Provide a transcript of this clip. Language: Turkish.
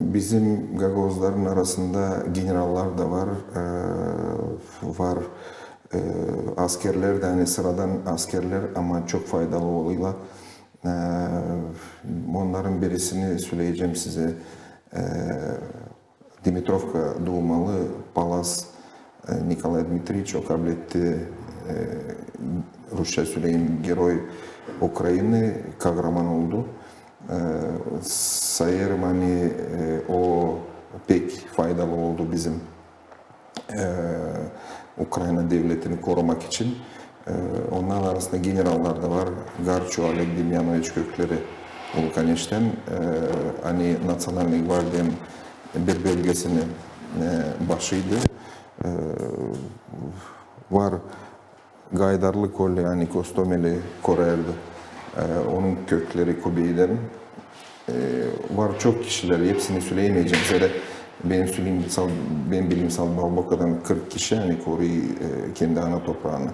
Bizim Gagozların arasında generaller de var, e, var e, askerler de hani sıradan askerler ama çok faydalı oluyorlar. E, onların birisini söyleyeceğim size. E, Dimitrovka doğmalı Palas e, Nikolay Dmitrievich o kabul. E, Rusça söyleyeyim, Geroy Ukrayna kahraman oldu. E, sayarım hani e, o pek faydalı oldu bizim e, Ukrayna devletini korumak için. E, onların arasında generaller de var. Garcho Oleg Demyanovich kökleri Vulkaneş'ten e, hani Nasyonalny Gvardiyan bir bölgesinin e, başıydı. Var Gaydarlı Kolye yani Kostomeli Korer'di. E, onun kökleri Kubeylerin. E, var çok kişiler, hepsini söyleyemeyeceğim size. Benim söyleyeyim, benim bilimsel Balboka'dan 40 kişi hani koruyor e, kendi ana toprağını.